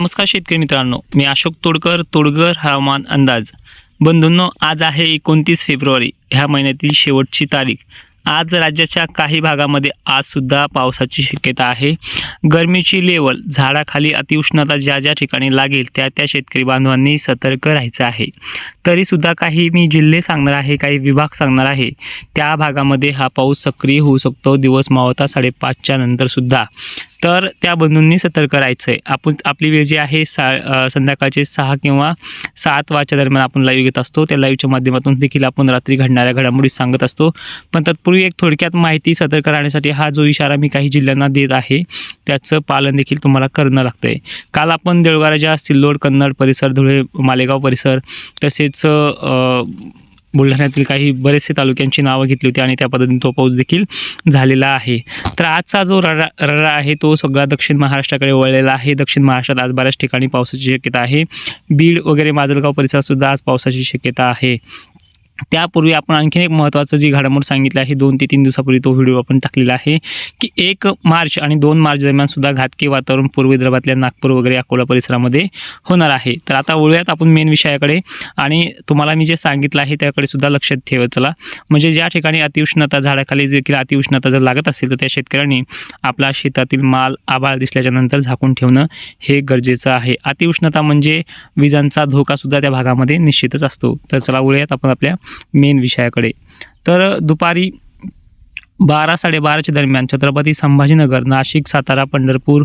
नमस्कार शेतकरी मित्रांनो मी अशोक तोडकर तोडकर हवामान अंदाज. बंधूंनो आज आहे एकोणतीस फेब्रुवारी ह्या महिन्यातील शेवटची तारीख. आज राज्याच्या काही भागामध्ये आजसुद्धा पावसाची शक्यता आहे. गरमीची लेवल झाडाखाली अतिउष्णता ज्या ज्या ठिकाणी लागेल त्या त्या शेतकरी बांधवांनी सतर्क राहायचं आहे. तरीसुद्धा काही मी जिल्हे सांगणार आहे काही विभाग सांगणार आहे. त्या भागामध्ये हा पाऊस सक्रिय होऊ शकतो दिवस मावता साडेपाचच्या नंतरसुद्धा. तर त्या बंधूंनी सतर्क राहायचं आहे आपण आपली वेळ जी आहे सा संध्याकाळचे सहा किंवा सात वाजच्या दरम्यान आपण लाईव्ह घेत असतो. त्या लाईव्हच्या माध्यमातून देखील आपण रात्री घडणाऱ्या घडामोडी सांगत असतो. पण तत्पूर्वी एक थोडक्यात माहिती सतर्क राहण्यासाठी हा जो इशारा मी काही जिल्ह्यांना देत आहे त्याचं पालन देखील तुम्हाला करणं लागतं आहे काल आपण देवळगाराच्या सिल्लोड कन्नड परिसर धुळे मालेगाव परिसर तसेच बुलढाण्यातील काही बरेचसे तालुक्यांची नावं घेतली होती आणि त्या पद्धतीने तो पाऊस देखील झालेला आहे. तर आजचा जो रडा रडा आहे तो सगळा दक्षिण महाराष्ट्राकडे वळलेला आहे. दक्षिण महाराष्ट्रात आज बऱ्याच ठिकाणी पावसाची शक्यता आहे. बीड वगैरे माजलगाव परिसरातसुद्धा आज पावसाची शक्यता आहे. त्यापूर्वी आपण आणखीन एक महत्त्वाचं जी घडामोड सांगितलं आहे दोन ते तीन दिवसापूर्वी तो व्हिडिओ आपण टाकलेला आहे की एक मार्च आणि दोन मार्च दरम्यान सुद्धा घातकी वातावरण पूर्व विदर्भातल्या नागपूर वगैरे अकोला परिसरामध्ये होणार आहे. तर आता वळूयात आपण मेन विषयाकडे आणि तुम्हाला मी जे सांगितलं आहे त्याकडे सुद्धा लक्षात ठेवत चला. म्हणजे ज्या ठिकाणी अतिउष्णता झाडाखाली देखील अतिउष्णता जर लागत असेल तर त्या शेतकऱ्यांनी आपला शेतातील माल आभाळ दिसल्याच्या नंतर झाकून ठेवणं हे गरजेचं आहे. अतिउष्णता म्हणजे विजांचा धोकासुद्धा त्या भागामध्ये निश्चितच असतो. तर चला वळूयात आपण आपल्या मेन विषयाकडे. तर दुपारी बारा साडेबाराच्या दरम्यान छत्रपती संभाजीनगर नाशिक सातारा पंढरपूर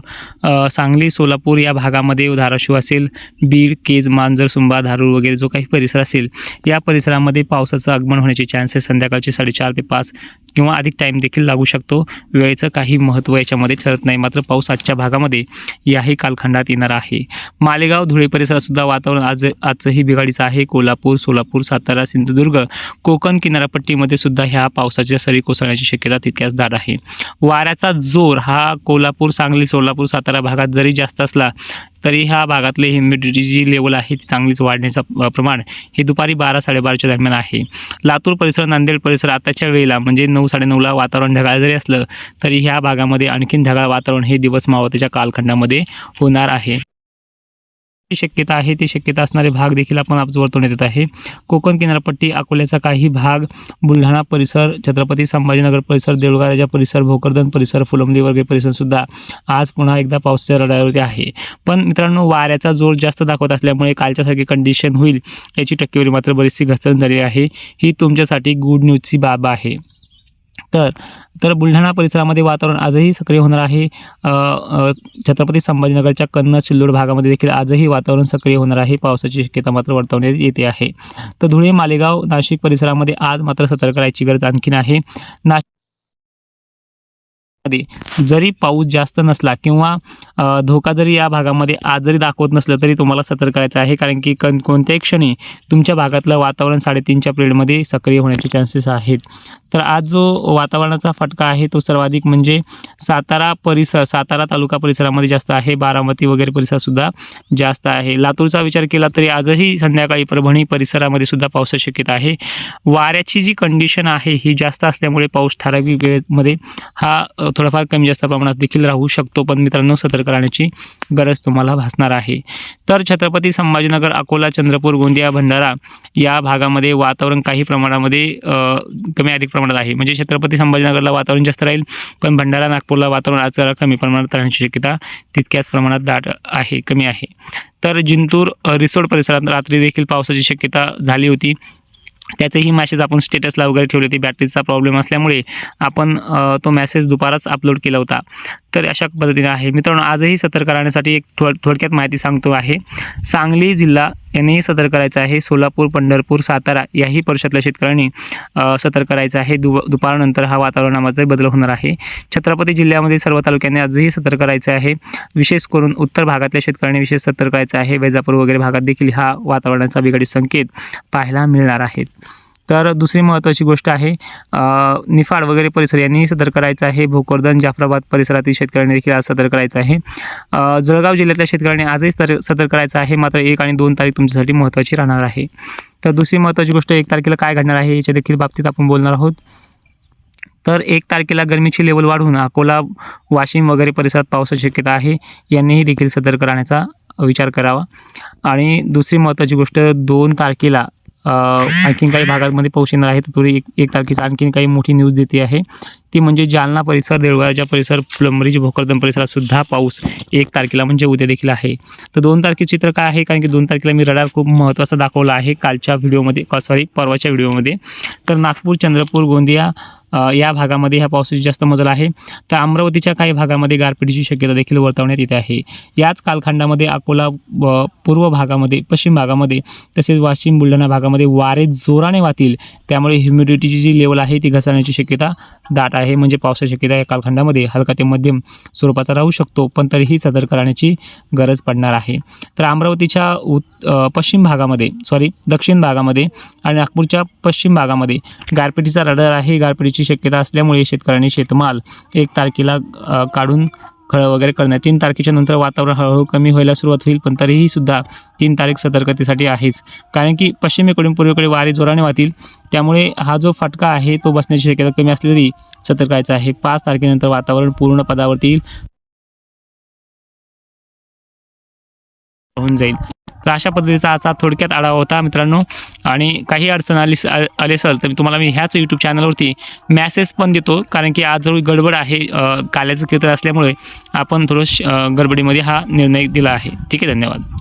सांगली सोलापूर या भागामध्ये धाराशिव असेल बीड केज मांजर सुंबा धारूर वगैरे जो काही परिसर असेल या परिसरामध्ये पावसाचं आगमन होण्याचे चान्सेस संध्याकाळचे साडेचार ते पाच किंवा अधिक टाईम देखील लागू शकतो. वेळेचं काही महत्त्व याच्यामध्ये ठरत नाही मात्र पाऊस आजच्या भागामध्ये याही कालखंडात येणार आहे. मालेगाव धुळे परिसरातसुद्धा वातावरण आज आजचंही बिघाडीचं आहे. कोल्हापूर सोलापूर सातारा सिंधुदुर्ग कोकण किनारपट्टीमध्ये सुद्धा ह्या पावसाच्या सरी कोसळण्याची शक्यता तितक्याच दाट आहे. वाऱ्याचा जोर हा कोल्हापूर सांगली सोलापूर सातारा भागात जरी जास्त असला तरी ह्या भागातले ह्युमिडिटी जी लेवल आहे ती चांगलीच वाढण्याचं प्रमाण हे दुपारी बारा साडेबाराच्या दरम्यान आहे. लातूर परिसर नांदेड परिसर आताच्या वेळेला म्हणजे नऊ साडेनऊला वातावरण ढगाळ जरी असलं तरी ह्या भागामध्ये आणखीन ढगाळ वातावरण हे दिवस मावतीच्या कालखंडामध्ये होणार आहे. शक्यता आहे ती शक्यता असणारे भाग देखील आपण आज वर्तवण्यात येत आहे. कोकण किनारपट्टी अकोल्याचा काही भाग बुलढाणा परिसर छत्रपती संभाजीनगर परिसर देऊळगाराजा परिसर भोकरदन परिसर फुलंब्री वगैरे परिसरसुद्धा आज पुन्हा एकदा पावसाच्या रडावरती आहे. पण मित्रांनो वाऱ्याचा जोर जास्त दाखवत असल्यामुळे कालच्यासारखी कंडिशन होईल याची टक्केवारी मात्र बरीचशी घसरण झाली आहे. ही तुमच्यासाठी गुड न्यूजची बाब आहे. तर तर बुलढाणा परिसरामध्ये वातावरण आजही सक्रिय होणार आहे. छत्रपती संभाजीनगरच्या कन्नड सिल्लोड भागामध्ये देखील आजही वातावरण सक्रिय होणार आहे. पावसाची शक्यता मात्र वर्तवण्यात येते आहे. तर धुळे मालेगाव नाशिक परिसरामध्ये आज मात्र सतर्क राहायची गरज आणखीन आहे. नाशिक जरी पाऊस जास्त नसला किंवा धोका जरी या भागामध्ये आज जरी दाखवत नसलं तरी तुम्हाला सतर्क करायचं आहे. कारण की कण कोणत्याही क्षणी तुमच्या भागातलं वातावरण साडेतीनच्या पिरियडमध्ये सक्रिय होण्याचे चान्सेस आहेत. तर आज जो वातावरणाचा फटका आहे तो सर्वाधिक म्हणजे सातारा परिसर सातारा तालुका परिसरामध्ये जास्त आहे. बारामती वगैरे परिसरसुद्धा जास्त आहे. लातूरचा विचार केला तरी आजही संध्याकाळी परभणी परिसरामध्ये सुद्धा पावसाची शक्यता आहे. वाऱ्याची जी कंडिशन आहे ही जास्त असल्यामुळे पाऊस ठराविक वेळेमध्ये हा थोडाफार कमी जास्त प्रमाणात देखील राहू शकतो पण मित्रांनो सतर्क राहण्याची गरज तुम्हाला भासणार आहे. तर छत्रपती संभाजीनगर अकोला चंद्रपूर गोंदिया भंडारा या भागामध्ये वातावरण काही प्रमाणामध्ये कमी अधिक प्रमाणात आहे. म्हणजे छत्रपती संभाजीनगरला वातावरण जास्त राहील पण भंडारा नागपूरला वातावरण आज जरा कमी प्रमाणात राहण्याची शक्यता तितक्याच प्रमाणात दाट आहे कमी आहे. तर जिंतूर रिसोड परिसरात रात्री देखील पावसाची शक्यता झाली होती. त्याचेही मॅसेज आपण स्टेटसला वगैरे ठेवले होते. बॅटरीचा प्रॉब्लेम असल्यामुळे आपण तो मॅसेज दुपारच अपलोड केला होता. तर अशा पद्धतीने आहे. मित्रांनो आजही सतर्क राहण्यासाठी एक थोड थोडक्यात माहिती सांगतो आहे. सांगली जिल्हा यांनीही सतर्क करायचं आहे. सोलापूर पंढरपूर सातारा याही परिषदल्या शेतकऱ्यांनी सतर्क करायचं आहे. दु दुपारनंतर हा वातावरणामध्ये बदल होणार आहे. छत्रपती जिल्ह्यामध्ये सर्व तालुक्यांनी आजही सतर्क करायचं आहे. विशेष करून उत्तर भागातल्या शेतकऱ्यांनी विशेष सतर्क करायचं आहे. वैजापूर वगैरे भागात देखील हा वातावरणाचा बिघाडी संकेत पाहायला मिळणार आहेत. तर दुसरी महत्त्वाची गोष्ट आहे निफाड वगैरे परिसर यांनीही सदर करायचं आहे. भोकरदन जाफराबाद परिसरातील शेतकऱ्यांनी देखील आज सदर करायचं आहे. जळगाव जिल्ह्यातल्या शेतकऱ्यांनी आजही सदर सदर करायचं आहे. मात्र एक आणि दोन तारीख तुमच्यासाठी महत्त्वाची राहणार आहे. तर दुसरी महत्त्वाची गोष्ट एक तारखेला काय घडणार आहे याच्या देखील बाबतीत आपण बोलणार आहोत. तर एक तारखेला गरमीची लेवल वाढून अकोला वाशिम वगैरे परिसरात पावसाची शक्यता आहे यांनीही देखील सदर करण्याचा विचार करावा. आणि दुसरी महत्त्वाची गोष्ट दोन तारखेला आणखीन काही भागांमध्ये पाऊस येणार आहे. तर थोडी एक एक तारखेचा आणखीन काही मोठी न्यूज देते आहे. ती म्हणजे जालना परिसर देवळाच्या परिसर फुलंब्रीची भोकरदन परिसरात सुद्धा पाऊस एक तारखेला म्हणजे उद्या देखील आहे. तर दोन तारखेचे चित्र काय आहे? कारण की दोन तारखेला मी रडार खूप महत्त्वाचा दाखवला आहे कालच्या व्हिडिओमध्ये सॉरी परवाच्या व्हिडिओमध्ये. तर नागपूर चंद्रपूर गोंदिया या भागामध्ये ह्या पावसाची जास्त मजल आहे. तर अमरावतीच्या काही भागामध्ये गारपिटीची शक्यता देखील वर्तवण्यात येते आहे. याच कालखंडामध्ये अकोला व पूर्व भागामध्ये पश्चिम भागामध्ये तसेच वाशिम बुलढाणा भागामध्ये वारे जोराने वाहतील. त्यामुळे ह्युमिडिटीची जी लेवल आहे ती घसरण्याची शक्यता दाट आहे. म्हणजे पावसाची शक्यता या कालखंडामध्ये हलका ते मध्यम स्वरूपाचा राहू शकतो पण तरीही सतर्क राहण्याची गरज पडणार आहे. तर अमरावतीच्या उत् पश्चिम भागामध्ये सॉरी दक्षिण भागामध्ये आणि नागपूरच्या पश्चिम भागामध्ये गारपिटीचा रडर आहे. गारपिटीची शक्यता असल्यामुळे शेतकऱ्यांनी शेतमाल एक तारखेला काढून खळं वगैरे करणं तीन तारखेच्या नंतर वातावरण हळूहळू कमी व्हायला सुरुवात होईल पण तरीही सुद्धा तीन तारीख सतर्कतेसाठी आहेच. कारण की पश्चिमेकडून पूर्वेकडे वारे जोराने वाहतील त्यामुळे हा जो फटका आहे तो बसण्याची शक्यता कमी असली तरी सतर्क राहायचं आहे. पाच तारखेनंतर वातावरण पूर्ण पदावरती येईल होऊन जाईल. तर अशा पद्धतीचा आजचा थोडक्यात आढावा होता मित्रांनो. आणि काही अडचण आली आली असेल तर मी तुम्हाला मी ह्याच यूट्यूब चॅनलवरती मॅसेज पण देतो. कारण की आज जरूर गडबड आहे काल्याचं कीर्तन असल्यामुळे आपण थोडं श- गडबडीमध्ये हा निर्णय दिला आहे. ठीक आहे धन्यवाद.